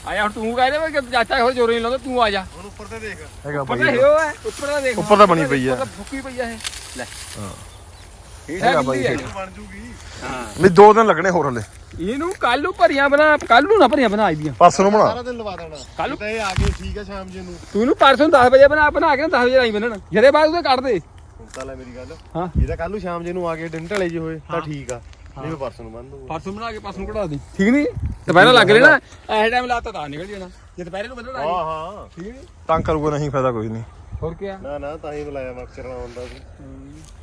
ਆਇਆ ਹੁਣ ਤੂੰ ਕਹਿੰਦੇ ਮੈਂ ਕਿ ਚਾਚਾ ਹੋ ਜੋਰੇ ਨਹੀਂ ਲਾਉਂਦਾ ਤੂੰ ਆ ਜਾ। ਹੁਣ ਉੱਪਰ ਤੇ ਦੇਖ। ਹੈਗਾ ਉੱਪਰ ਬਾਈ ਤਾਂ ਹਿਓ ਹੈ ਉੱਪਰ ਦਾ ਦੇਖ ਉੱਪਰ ਤਾਂ ਬਣੀ ਪਈ ਆ। ਉੱਪਰ ਤਾਂ ਫੁੱਕੀ ਪਈ ਆ ਇਹ। ਲੈ। ਹਾਂ। ਬਾਈ। ਬਣ ਜੂਗੀ। ਹਾਂ। ਨਹੀਂ ਦੋ ਦਿਨ ਲੱਗਣੇ ਹੋਰ ਹਲੇ। ਇਹਨੂੰ ਕੱਲ ਨੂੰ ਭਰੀਆਂ ਬਣਾ ਕੱਲ ਨੂੰ ਨਾ ਭਰੀਆਂ ਬਣਾ ਆਈਆਂ ਪਰਸੋਂ ਨੂੰ ਬਣਾ। ਸਾਰਾ ਦਿਨ ਲਵਾ ਦੇਣਾ। ਕੱਲ੍ਹ ਨੂੰ- ਤਾਂ ਇਹ ਆ ਗਏ ਠੀਕ ਆ ਸ਼ਾਮ ਜੀ ਨੂੰ। ਤੂੰ ਇਹਨੂੰ ਪਰਸੋਂ 10 ਵਜੇ ਬਣਾ ਬਣਾ ਕੇ 10 ਵਜੇ ਆਈ ਬੰਨਣ। ਜਿਹਦੇ ਬਾਅਦ ਉਹਦੇ ਕੱਢ ਦੇ। ਹੁਣ ਤਾਂ ਲੈ ਮੇਰੀ ਗੱਲ। ਹਾਂ। ਇਹ ਤਾਂ ਕੱਲ ਨੂੰ ਸ਼ਾਮ ਜੀ ਨੂੰ ਆ ਕੇ ਦਿਨ ਢਲੇ ਜੇ ਹੋਏ ਤਾਂ ਠੀਕ ਆ। ਨਹੀਂ ਮੈਂ ਪਰਸੋਂ ਨੂੰ ਬੰਨ ਦੂੰਗਾ ਪਰਸੋਂ ਬਣਾ ਕੇ ਪਰਸੋਂ ਨੂੰ ਕਢਾ ਦੇ। ਠੀਕ ਨਹੀਂ? ਦੁਪਹਿਰਾ ਲੱਗ ਲੈਣਾ ਐਸ ਟਾਈਮ ਲਾਤਾ ਤਾਂ ਨਿਕਲ ਜਾਣਾ। ਜੇ ਦੁਪਹਿਰੇ ਨੂੰ ਬੰਨਣਾ ਹਾਂ ਹਾਂ। ਠੀਕ ਨਹੀਂ? ਤੰਗ ਕਰੂਗਾ ਨਹੀਂ ਫਾਇਦਾ ਕੋਈ ਨਹੀਂ। ਹੋਰ ਕੀ ਆ ਨਾ ਨਾ ਤਾਂ ਹੀ ਬੁਲਾਇਆ ਮਕਸਰ ਨਾਲ ਹੁੰਦਾ ਸੀ।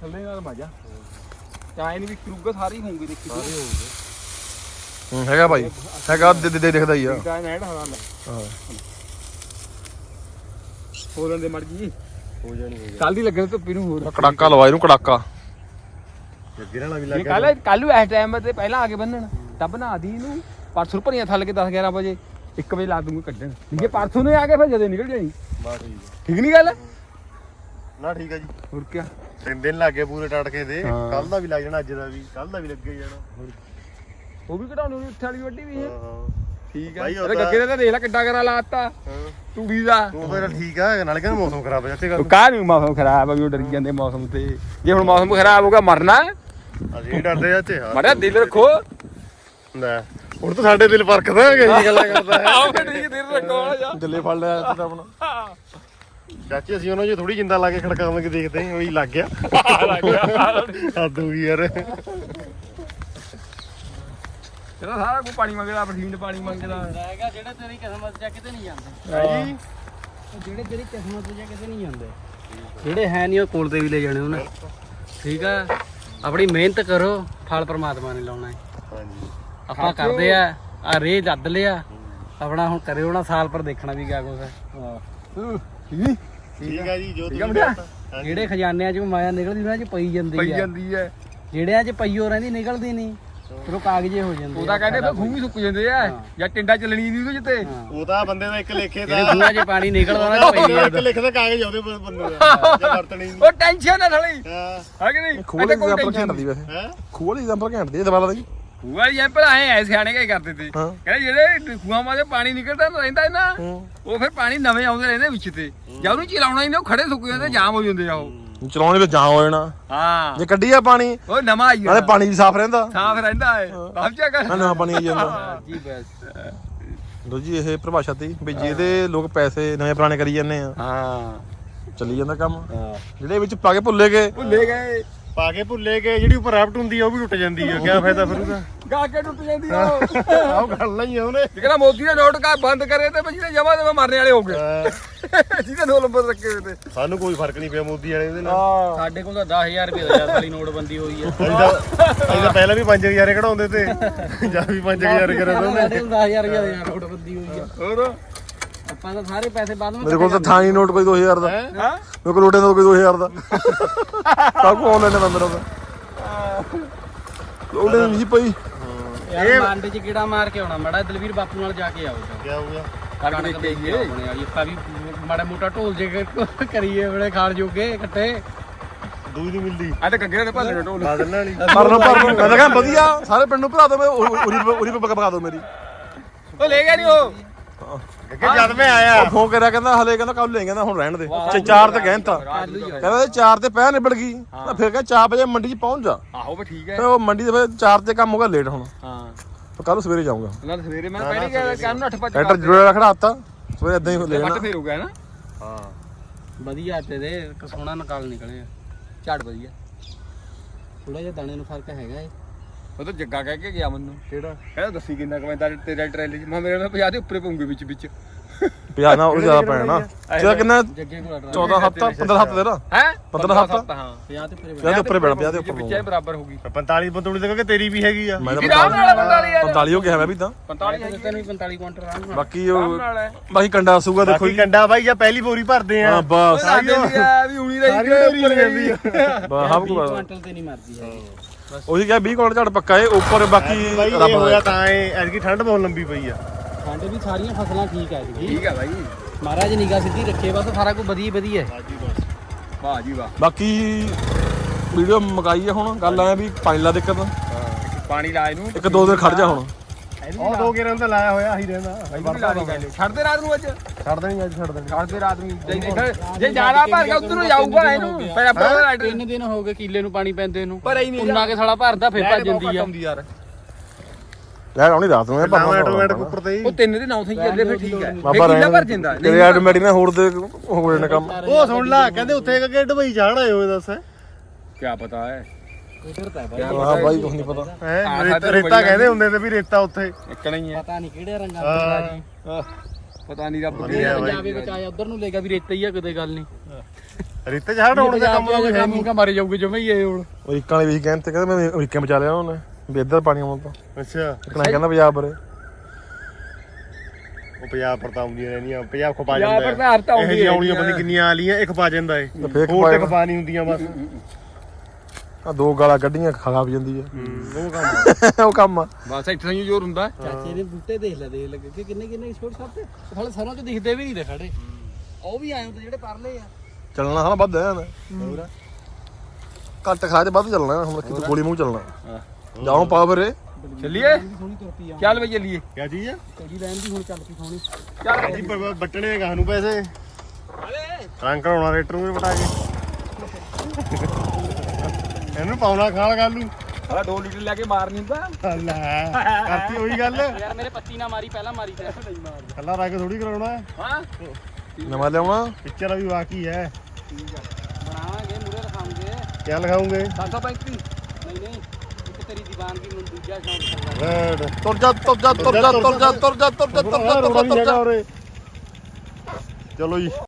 ਥੱਲੇ ਨਾਲ ਮਜਾ ਚਾਹੇ ਨਹੀਂ ਵੀ ਕਰੂਗਾ ਸਾਰੀ ਹੋਊਗੀ ਦੇਖੀ ਸਾਰੇ ਹੋਊਗੇ ਹੂੰ, ਹੈਗਾ ਬਾਈ। ਹੈਗਾ ਦੇ ਦੇ ਦਿਖਦਾ ਹੀ ਆ। ਚਾਹੇ ਨੈਟ ਹਾਂ ਹਾਂ। ਹੋ ਲੈਂਦੇ ਮੜ ਜੀ। ਹੋ ਜਾਣੀ ਹੋ ਕੱਲ ਦੀ ਲੱਗਣ ਧੁੱਪੀ ਨੂੰ ਹੋਰ ਕੜਾਕਾ ਲਵਾ ਇਹਨੂੰ ਕੜਾਕਾ। ਅੱਗੇ ਨਾਲ ਵੀ ਇਹ ਲੱਗ ਕੱਲ ਕੱਲ ਨੂੰ ਇਸ ਟਾਈਮ ਤੇ ਪਹਿਲਾਂ ਆ ਕੇ ਬੰਨਣ ਤਾਂ ਬਣਾ ਦੀ ਇਹਨੂੰ। ਪਰਸੋਂ ਭਰੀਆਂ ਥੱਲ ਕੇ 10 11 ਵਜੇ 1 ਵਜੇ ਲਾ ਦੂੰਗਾ ਕੱਢਣ। ਠੀਕ ਹੈ ਪਰਸੋਂ ਨੂੰ ਆ ਕੇ ਫਿਰ ਜਦੇ ਨਿਕਲ ਜਾਣੀ ਬਾ ਠੀਕ ਆ। ਠੀਕ ਨਹੀਂ ਗੱਲ? ਨਾ ਠੀਕ ਆ ਜੀ। ਹੋਰ ਕੀ ਤਿੰਨ ਦਿਨ ਲੱਗੇ ਪੂਰੇ ਟੜਕੇ ਦੇ। ਹਾਂ। ਕੱਲ ਦਾ ਵੀ ਲੱਗ ਜਾਣਾ ਅੱਜ ਦਾ ਵੀ। ਕੱਲ ਦਾ ਵੀ ਲੱਗੇ ਜਾਣਾ। ਉਹ ਵੀ ਕਢਾਉਣੀ ਉਹਨੂੰ ਉੱਥੇ ਵਾਲੀ ਵੱਡੀ ਵੀ ਹੈ। ਠੀਕ ਆ। ਬਾਈ ਉਹ ਅਰੇ ਤਾਂ- ਗੱਗੇ ਨੇ ਤਾਂ ਦੇਖ ਲੈ ਕਿੱਡਾ ਕਰਾ ਲਾਤਾ ਹਾਂ। ਤੂੜੀ ਦਾ। ਤੂੰ ਫਿਰ ਠੀਕ ਆ ਨਾਲੇ ਕਹਿੰਦਾ ਮੌਸਮ ਖਰਾਬ ਹੈ ਇੱਥੇ ਕਾਹ ਨੂੰ ਮੌਸਮ ਖਰਾਬ ਆ ਵੀ ਉਹ ਡਰੀ ਜਾਂਦੇ ਮੌਸਮ ਤੇ। ਜੇ ਹੁਣ ਮੌਸਮ ਖਰਾਬ ਹੋਗਾ ਮਰਨਾ। ਅਸੀਂ ਡਰਦੇ ਆ ਇੱਥੇ ਹਾਂ। ਮਰਿਆ ਦਿਲ ਰੱਖੋ। ਲੈ ਹੁਣ ਤਾਂ ਸਾਡੇ ਦਿਲ ਪਰਖਦਾ ਹੈ ਕੀ ਗੱਲਾਂ ਕਰਦਾ ਹੈ ਆਓ ਫਿਰ ਠੀਕ ਦਿਲ ਰੱਖੋ ਆ ਜਾ। ਦਿੱਲੇ ਫੜ ਲਿਆ ਤਾਂ ਆਪਣਾ। ਚਾਚੀ ਅਸੀਂ ਉਹਨਾਂ 'ਚ ਥੋੜੀ ਜਿੰਦਾ ਲਾ ਕੇ ਖੜਕਾਵਾਂਗੇ ਦੇਖਦੇ ਹਾਂ ਉਹੀ ਲੱਗ ਗਿਆ। ਹੱਦ ਹੋ ਗਈ ਯਾਰ। ਤੇਰਾ ਸਾਰਾ ਕੋ ਪਾਣੀ ਮੰਗਦਾ ਬਠੀਂਡ ਪਾਣੀ ਮੰਗਦਾ। ਹੈਗਾ ਜਿਹੜੇ ਤੇਰੀ ਕਿਸਮਤ ਚ ਕਿਤੇ ਨਹੀਂ ਜਾਂਦੇ। ਹੈ। ਜੀ? ਜਿਹੜੇ ਤੇਰੀ ਕਿਸਮਤ ਚ ਕਿਤੇ ਨਹੀਂ ਜਾਂਦੇ। ਜਿਹੜੇ ਹੈ ਨਹੀਂ ਉਹ ਕੋਲ ਤੇ ਵੀ ਲੈ ਜਾਣੇ ਉਹਨੇ। ਠੀਕ ਆ? ਆਪਣੀ ਮਿਹਨਤ ਕਰੋ ਫਲ ਪ੍ਰਮਾਤਮਾ ਨੇ ਲਾਉਣਾ ਹੈ। ਹਾਂਜੀ। ਆਪਾਂ ਕਰਦੇ ਆ ਆ ਰੇ ਜੱਦ ਲਿਆ। ਆਪਣਾ ਹੁਣ ਕਰਿਓ ਨਾ ਸਾਲ ਪਰ ਦੇਖਣਾ ਵੀ ਕਿਆ ਕੁਛ ਹੈ। ਠੀਕ ਠੀਕ ਆ ਜੀ ਜੋ ਠੀਕ ਆ ਤੁਸੀਂ ਮੁੰਡਿਆ? ਕਹਿਤਾ। ਹਾਂਜੀ। ਜਿਹੜੇ ਖਜ਼ਾਨਿਆਂ ਚੋਂ ਮਾਇਆ ਨਿਕਲਦੀ ਉਹਨਾਂ ਚ ਪਈ ਪਈ ਜਾਂਦੀ ਆ। ਜਾਂਦੀ ਹੈ। ਜਿਹੜਿਆਂ ਚ ਪਈਓ ਰਹਿੰਦੀ ਨਿਕਲਦੀ ਨਹੀਂ। ਫਿਰ ਉਹ ਕਾਗਜ਼ੇ ਹੋ ਜਾਂਦੇ ਉਹਦਾ ਕਹਿੰਦੇ ਫਿਰ ਖੂਹ ਵੀ ਸੁੱਕ ਜਾਂਦੇ ਆ ਜਾਂ ਟਿੰਡਾ ਚੱਲਣੀ ਨਹੀਂ ਉਹਦੇ ਜਿੱਤੇ ਹਾਂ। ਉਹ ਤਾਂ ਬੰਦੇ ਦਾ ਇੱਕ ਲੇਖੇ ਦਾ ਜਿਹੜੇ ਖੂਹਾਂ 'ਚ ਪਾਣੀ ਨਿਕਲਦਾ ਉਹਨਾਂ ਚ ਪਈ ਇੱਕ ਲਿਖਦਾ ਕਾਗਜ਼ ਪਰ ਬੰਦੇ ਦਾ ਜੇ ਵਰਤਣੀ ਨਹੀਂ। ਉਹ ਟੈਨਸ਼ਨ ਨਾ ਥਲੀ ਹਾਂ। ਹੈ ਕਿ ਨਹੀਂ? ਖੂਹ ਵਾਲੀ ਐਗਜ਼ਾਮਪਲ ਘੈਂਟਦੀ ਵੈਸੇ। ਹੈ? ਖੂਹ ਵਾਲੀ ਐਗਜ਼ਾਮਪਲ ਘੈਂਟਦੀ ਹੈ ਦਵਾਲਾ ਦੀ ਵਾਲੀ ਐ ਪਰ ਐ ਸਿਆਣੇ ਕੇ ਕਰਦੇ ਤੇ। ਹਾਂ। ਕਹਿੰਦੇ ਜਿਹੜੇ ਖੂਹਾਂ ਮਾਦੇ ਪਾਣੀ ਨਿਕਲਦਾ ਰਹਿੰਦਾ ਨਾ ਹੂੰ। ਉਹ ਫਿਰ ਪਾਣੀ ਨਵੇਂ ਆਉਂਦੇ ਰਹਿੰਦੇ ਵਿੱਚ ਤੇ। ਜਦ ਉਹਨੂੰ ਚਲਾਉਣਾ ਹੀ ਨਾ ਉਹ ਖੜੇ ਸੁੱਕ ਜਾਂਦੇ ਜਾਮ ਹੋ ਜਾਂਦੇ ਆ ਉਹ। ਚਲਾਉਣੇ ਵਿੱਚ ਜਾਂ ਹੋ ਜਾਣਾ। ਹਾਂ। ਜੇ ਕੱਢੀ ਆ ਪਾਣੀ ਉਹ ਨਵਾਂ ਆਈ ਨਾਲੇ ਪਾਣੀ ਵੀ ਸਾਫ਼ ਰਹਿੰਦਾ। ਸਾਫ਼ ਰਹਿੰਦਾ ਹੈ। ਸਮਝਿਆ ਕਰ ਨਾ ਪਾਣੀ ਆਈ ਜਾਂਦਾ। ਜੀ ਬਸ। ਲੋ ਜੀ ਇਹ ਪਰਿਭਾਸ਼ਾ ਤੀ ਵੀ ਜਿਹਦੇ ਲੋਕ ਪੈਸੇ ਨਵੇਂ ਪੁਰਾਣੇ ਕਰੀ ਜਾਂਦੇ ਆ। ਹਾਂ। ਚੱਲੀ ਜਾਂਦਾ ਕੰਮ। ਹਾਂ। ਜਿਹੜੇ ਵਿੱਚ ਪਾ ਕੇ ਭੁੱਲੇ ਗਏ। ਭੁੱਲੇ ਗਏ। ਪਾ ਕੇ ਭੁੱਲੇ ਗਏ ਜਿਹੜੀ ਉੱਪਰ ਰਾਫਟ ਹੁੰਦੀ ਆ ਉਹ ਵੀ ਟੁੱਟ ਜਾਂਦੀ ਆ। ਕਿਆ ਫਾਇਦਾ ਫਿਰ ਉਹਦਾ? ਗਾ ਕੇ ਟੁੱਟ ਜਾਂਦੀ ਆ। ਉਹ ਆਹ ਗੱਲ ਨਹੀਂ ਆ ਉਹਨੇ। ਜਿਹੜਾ ਮੋਦੀ ਨੇ ਨੋਟ ਕਾ ਬੰਦ ਕਰੇ ਤੇ ਜਿਹਦੇ ਜਮਾ ਤੇ ਮਰਨੇ ਵਾਲੇ ਹੋ ਗਏ। ਜਿਹਦੇ ਦੋ ਨੰਬਰ ਰੱਖੇ ਹੋਏ ਤੇ। ਸਾਨੂੰ ਕੋਈ ਫ਼ਰਕ ਨਹੀਂ ਪਿਆ ਮੋਦੀ ਵਾਲੇ ਦੇ ਨਾਲ। ਸਾਡੇ ਕੋਲ ਤਾਂ 10000 ਰੁਪਏ ਦਾ ਸਾਲੀ ਨੋਟਬੰਦੀ ਹੋਈ ਆ। ਅਸੀਂ ਤਾਂ ਅਸੀਂ ਤਾਂ ਪਹਿਲਾਂ ਵੀ 5000 ਕਢਾਉਂਦੇ ਤੇ। ਜਾਂ ਵੀ 5000 ਕਰਾ ਦੋ ਸਾਡੇ ਕੋਲ 10000 ਰੁਪਏ ਦਾ ਨੋਟਬੰਦੀ ਹੋਈ ਆ। ਹੋਰ? ਆਪਾਂ ਤਾਂ ਸਾਰੇ ਪੈਸੇ ਬਾਅਦ ਵਿੱਚ ਮੇਰੇ ਕੋਲ ਤਾਂ ਥਾਂ ਹੀ ਨੋਟ ਕੋਈ 2000 ਦਾ। ਹੈ? ਹਾਂ? ਮੇਰੇ ਕੋਲ ਲੋਟੇ ਦਾ ਕੋਈ 2000 ਦਾ। ਸਭ ਕੋ ਆਨਲਾਈਨ ਦਾ ਮੇਰਾ ਤਾਂ। ਲੋਟੇ ਨਹੀਂ ਪਈ। ਯਾਰ ਮੰਡ 'ਚ ਕੀੜਾ ਮਾਰ ਕੇ ਆਉਣਾ? ਮੜਾ ਦਲਵੀਰ ਬਾਪੂ ਨਾਲ ਜਾ ਕੇ ਆਓ ਕੀ ਹੋ ਗਿਆ? ਦੇਖ ਕੇ ਆਈਏ ਆਪਣੇ ਵਾਲੀ ਆਪਾਂ ਵੀ ਮਾੜਾ ਮੋਟਾ ਢੋਲ ਜੇ ਕਰੀਏ ਬੜੇ ਖਾਣ ਜੋਗੇ ਇਕੱਠੇ। ਦੂਈ ਨਹੀਂ ਮਿਲਦੀ। ਆ ਤੇ ਗੱਗੇ ਨੇ ਭਾਲੇ ਢੋਲ। ਬਾਦਲ ਹੀ ਮਰਨ ਪਰ ਨੂੰ ਕਹਿੰਦਾ ਕਹਿੰਦਾ ਵਧੀਆ ਸਾਰੇ ਪਿੰਡ ਨੂੰ ਭਰਾ ਦੋ ਮੈਂ ਉਰੀ ਉਰੀ ਪਕਾ ਦੋ ਮੇਰੀ। ਉਹ ਲੈ ਗਿਆ ਨਹੀਂ ਉਹ। ਅੱਗੇ ਜਦ ਮੈਂ ਆਇਆ। ਉਹ ਫੋਨ ਕਰਿਆ ਕਹਿੰਦਾ ਹਲੇ ਕਹਿੰਦਾ ਕੱਲ ਲੈ ਕਹਿੰਦਾ ਹੁਣ ਰਹਿਣ ਦੇ। ਚ- ਚਾਰ ਤੇ ਕਹਿੰਦਾ। ਕਹਿੰਦਾ ਇਹ ਚਾਰ ਤੇ ਪਹਿ ਨਿਬੜ ਗਈ। ਤਾਂ ਫਿਰ ਕਹਿੰਦਾ 4 ਵਜੇ ਮੰਡੀ 'ਚ ਪਹੁੰਚ ਜਾ। ਆਹੋ ਬਈ ਠੀਕ ਹੈ। ਫਿਰ ਉਹ ਮੰਡੀ ਦੇ ਫਿਰ 4 ਤੇ ਕੰਮ ਹੋਗਾ ਲੇਟ ਹੁਣ। ਹਾਂ। ਕੱਲ ਸਵੇਰੇ ਜਾਊਂਗਾ। ਉਹਨਾਂ ਨੇ ਸਵੇਰੇ ਮੈਂ ਪਹਿਲੀ ਗਿਆ ਕੱਲ ਨੂੰ 8 ਵਜੇ ਟਰੈਕਟਰ ਜੁੜਿਆ ਖੜਾਤਾ ਸਵੇਰੇ ਇਦਾਂ ਹੀ ਲੈ ਜਾਣਾ ਫੇਰ ਹੋ ਗਿਆ ਨਾ? ਹਾਂ। ਵਧੀਆ ਤੇ ਦੇ ਇੱਕ ਸੋਹਣਾ ਨਿਕਾਲ ਨਿਕਲੇ ਆ। ਝਾੜ ਵਧੀਆ। ਥੋੜਾ ਜਿਹਾ ਦਾਣੇ ਨੂੰ ਫ਼ਰਕ ਹੈਗਾ ਏ ਉਹ ਤਾਂ ਜੱਗਾ ਕਹਿ ਕੇ ਗਿਆ ਮੈਨੂੰ। ਕਿਹੜਾ? ਕਹਿੰਦਾ ਦੱਸੀ ਕਿੰਨਾ ਕਮੈਂਦਾ ਤੇਰਾ ਟਰੈਲੀ ਚ ਮੈਂ ਮੇਰੇ ਨਾਲ 50 ਦੇ ਉੱਪਰੇ ਪਉਂਗੇ ਵਿੱਚ ਵਿੱਚ। ਪਿਆ ਨਾ ਉਹ ਜ਼ਿਆਦਾ ਪੈਣਾ ਤੇਰਾ ਕਿੰਨਾ ਜੱਗੇ ਕੋਲ 14 ਹੱਥ 15 ਹੱਥ ਤੇਰਾ? ਹੈ? 15 ਹੱਥ ਹਾਂ। ਪਿਆ ਤੇ ਪਰੇ ਪਿਆ ਦੇ ਉੱਪਰ ਪੈਣਾ ਪਿਆ ਦੇ ਉੱਪਰ ਵਿੱਚੇ ਬਰਾਬਰ ਹੋ ਗਈ 45 ਬੰਤੂੜੀ ਤੱਕ ਕਿ ਤੇਰੀ ਵੀ ਹੈਗੀ ਆ। ਮੈਂ ਵੀ ਆਰਾਮ ਨਾਲ 45 ਯਾਰ 45 ਹੋ ਗਿਆ ਮੈਂ ਵੀ ਤਾਂ। 45 ਤੇ ਤੈਨੂੰ 45 ਕੁਇੰਟਲ ਨਾਲ। ਬਾਕੀ ਉਹ ਹੈ। ਬਾਕੀ ਕੰਡਾ ਸੂਗਾ ਦੇਖੋ ਜੀ। ਕੰਡਾ ਬਾਈ ਜਾਂ ਪਹਿਲੀ ਬੋਰੀ ਭਰਦੇ ਆ। ਹਾਂ ਬਸ। ਵੀ ਹੁਣੀ ਰਹੀ ਜਾਂਦੀ ਹਮ 20 ਕੁਇੰਟਲ ਤੇ ਨਹੀਂ ਮਰਦੀ ਹੈ ਉਹੀ ਕਿਹਾ 20 ਕੋਲ ਝੜ ਪੱਕਾ ਏ ਉੱਪਰ ਬਾਕੀ ਬਾਈ ਇਹ ਰੱਬ ਹੋਇਆ ਦਾ। ਤਾਂ ਇਹ ਐਤਕੀ ਠੰਡ ਬਹੁਤ ਲੰਬੀ ਪਈ ਆ। ਸਾਡੇ ਵੀ ਸਾਰੀਆਂ ਫਸਲਾਂ ਠੀਕ ਆ ਜੀ ਠੀਕ ਹੈ ਭਾਈ ਮਹਾਰਾਜ ਨਿਗਾਹ ਸਿੱਧੀ ਰੱਖੇ ਬਸ ਸਾਰਾ ਕੁਝ ਵਧੀਆ ਹੀ ਵਧੀਆ ਹੈ ਵਾਹ ਜੀ ਵਾਹ। ਬਾਕੀ ਵੀਡੀਓ ਮਕਾਈ ਆ ਹੁਣ ਗੱਲ ਆਇਆ ਵੀ ਪਾਣੀ ਲਾ ਦਿੱਕਤ। ਪਾਣੀ ਲਾ ਇਹਨੂੰ। ਇੱਕ ਦੋ ਦਿਨ ਖੜ ਜਾ ਹੁਣ। ਉਹ ਦੋ ਗੇਰਾਂ ਤਾਂ ਲਾਇਆ ਹੋਇਆ ਹੀ ਰਹਿੰਦਾ। ਇਹਨੂੰ ਵੀ ਲਾ ਦੇ ਗੱਲ। ਛੱਡ ਦੇ ਰਾਤ ਨੂੰ ਅੱਜ? ਛੱਡ ਦੇਣੀ ਅੱਜ ਛੱਡ ਦੇਣੀ ਛੱਡ ਦੇ ਰਾਤ ਨੂੰ ਜੇ ਦੇਖ ਜੇ ਜ਼ਿਆਦਾ ਭਰ ਗਿਆ ਉਧਰ ਨੂੰ ਜਾਊਗਾ ਇਹਨੂੰ। ਪਰ ਆਪਾਂ ਰਾਈਡਰ ਤਿੰਨ ਦਿਨ ਹੋ ਗਏ ਕੀਲੇ ਨੂੰ ਪਾਣੀ ਪੈਂਦੇ ਨੂੰ। ਪਰ ਹੀ ਨਹੀਂ ਉਨਾ ਕੇ ਸਾਲਾ ਭਰਦਾ ਫਿਰ ਭੱਜ ਜਾਂਦੀ ਆ। ਯਾਰ। ਲੈ ਆਉਣੀ ਰਾਤ ਨੂੰ ਇਹ ਭਰਨਾ ਆਟੋਮੈਟਿਕ ਉੱਪਰ ਤੇ ਹੀ। ਉਹ ਤਿੰਨ ਦੇ ਨੌ ਥਈ ਜਾਂਦੇ ਫਿਰ ਠੀਕ ਹੈ। ਬਾਬਾ ਇਹ ਕਿੱਲਾ ਭਰ ਜਾਂਦਾ। ਤੇਰੇ ਆਟੋਮੈਟਿਕ ਨਾਲ ਹੋਰ ਦੇ ਹੋ ਜਾਣਾ ਕੰਮ। ਉਹ ਸੁਣ ਲੈ ਕਹਿੰਦੇ ਉੱਥੇ ਕਿ ਡਬਈ ਜਾਣ ਆਏ ਹੋਏ ਦੱਸ। ਕੀ ਪਤਾ ਹੈ। ਹੈ ਬਾਈ ਹਾਂ ਬਾਈ ਕੁਝ ਨਹੀਂ ਪਤਾ। ਹੈ? ਰੇਤਾ ਰੇਤਾ ਕਹਿੰਦੇ ਹੁੰਦੇ ਤੇ ਵੀ ਰੇਤਾ ਉੱਥੇ। ਇਕਣਾ ਹੀ ਹੈ ਪਤਾ ਨਹੀਂ ਕਿਹੜੇ ਰੰਗਾਂ ਦਾ ਜੀ। ਪਤਾ ਨਹੀਂ ਰੱਬ ਵਧੀਆ ਦੀ ਬਾਈ। ਪੰਜਾਬੇ ਵਿੱਚ ਆਇਆ ਉਧਰ ਨੂੰ ਲੈ ਗਿਆ ਵੀ ਰੇਤਾ ਹੀ ਆ ਕਿਤੇ ਗੱਲ ਨਹੀਂ। ਰੇਤੇ ਛੱਡ ਹੋਣ ਦਾ ਕੰਮ ਹੈ ਨਹੀਂ। ਕਾ ਮਾਰੇ ਜਾਊਗੇ ਜਮੇ ਹੀ ਇਹ ਹੁਣ। ਉਹ ਇਕਾਂ ਵਾਲੇ ਵੀ ਕਹਿੰਦੇ ਕਹਿੰਦੇ ਮੈਂ ਅਮਰੀਕਾ ਬਚਾ ਲਿਆ ਉਹਨੇ ਵੀ ਇੱਧਰ ਪਾਣੀ ਆਉਂਦਾ ਅੱਛਾ। ਕਹਿੰਦਾ ਪੰਜਾਬ ਬਰੇ। ਉਹ ਪੰਜਾਬ ਪਰ ਤਾਂ ਆਉਂਦੀਆਂ ਰਹਿੰਦੀਆਂ ਪੰਜਾਬ ਖਪਾ ਪੰਜਾਬ ਜਾਂਦਾ ਪਰ ਤਾਂ ਹਰ ਤਾਂ ਇਹ ਜਿਹੀਆਂ ਆਉਂਦੀਆਂ ਆਉਣੀਆਂ ਨੀ ਕਿੰਨੀਆਂ ਆ ਲੀਆਂ ਇਹ ਖਪਾ ਜਾਂਦਾ ਏ ਤੇ ਹੋਰ ਤੇ। ਖਪਾ ਨਹੀਂ ਹੁੰਦੀਆਂ ਬਸ। ਆ ਦੋ ਗਾਲਾਂ ਕੱਢੀਆਂ ਖਾ ਵੀ ਜਾਂਦੀ ਆ। ਉਹ ਕੰਮ ਉਹ ਕੰਮ ਆ। ਬਸ ਇੱਥੇ ਹੀ ਜ਼ੋਰ ਹੁੰਦਾ। ਚਾਚੇ ਦੇ ਬੂਟੇ ਦੇਖ ਲੈ ਦੇਖ ਲੱਗੇ ਕਿ ਕਿੰਨੇ ਕਿੰਨੇ ਛੋਟੇ ਛੋਟੇ ਸਾਲੇ ਸਰੋਂ ਚ ਦਿਖਦੇ ਵੀ ਨਹੀਂ ਦੇ ਖੜੇ। ਉਹ ਵੀ ਆਏ ਹੁੰਦੇ ਜਿਹੜੇ ਪਰਲੇ ਆ। ਚੱਲਣਾ ਹਾਂ ਵੱਧ ਹੈ ਨਾ ਘੱਟ ਖਾ ਤੇ ਵੱਧ ਚੱਲਣਾ ਹੁਣ ਕਿਤੇ ਗੋਲੀ ਮੂੰਹ ਚੱਲਣਾ। ਜਾਓ ਪਾ ਵੀਰੇ ਚੱਲੀਏ? ਸੋਹਣੀ ਆ। ਚੱਲ ਬਈ ਚੱਲੀਏ। ਕਿਆ ਚੀਜ਼ ਆ? ਤੇਰੀ ਲੈਣ ਦੀ ਹੁਣ ਚੱਲ ਪਈ ਸੋਹਣੀ। ਚੱਲ। ਜੀ ਬੱਟਣੇ ਗਾਹ ਨੂੰ ਪੈਸੇ। ਰੰਗ ਕਰਾਉਣਾ ਰੇਟਰ ਨੂੰ ਬਟਾ ਕੇ। ਇਹਨੂੰ ਪਾਉਣਾ ਖਾਲ ਗੱਲ ਨੂੰ। ਹਲਾ 2 ਲੀਟਰ ਲੈ ਕੇ ਮਾਰ ਨਹੀਂ ਪਾ ਲੈ ਕਰਤੀ ਉਹੀ ਗੱਲ। ਯਾਰ ਮੇਰੇ ਪੱਤੀ ਨਾ ਮਾਰੀ ਪਹਿਲਾਂ ਮਾਰੀ ਤੇ। ਕੱਲਾ ਰੰਗ ਥੋੜੀ ਕਰਾਉਣਾ ਹਾਂ। ਨਵਾਂ ਲਿਆਉਣਾ? ਪਿਕਚਰ ਵੀ ਬਾਕੀ ਹੈ। ਬਣਾਵਾਂਗੇ ਮੂਰੇ ਰਖਾਂਗੇ। ਕਿਆ ਲਿਖਾਉਂਗੇ? 735 ਨਹੀਂ ਨਹੀਂ। ਇੱਕ ਤੇਰੀ ਦੀਵਾਨ ਦੀ ਮੈਨੂੰ ਦੂਜਾ ਸ਼ੌਂਕ ਕਰਦਾ ਰੈਡ ਤੁਰ ਜਾ ਤੁਰ ਜਾ ਤੁਰ ਜਾ ਤੁਰ ਜਾ ਤੁਰ ਜਾ ਤੁਰ ਜਾ ਤੁਰ ਜਾ ਤੁਰ ਜਾ ਚਲੋ ਜੀ।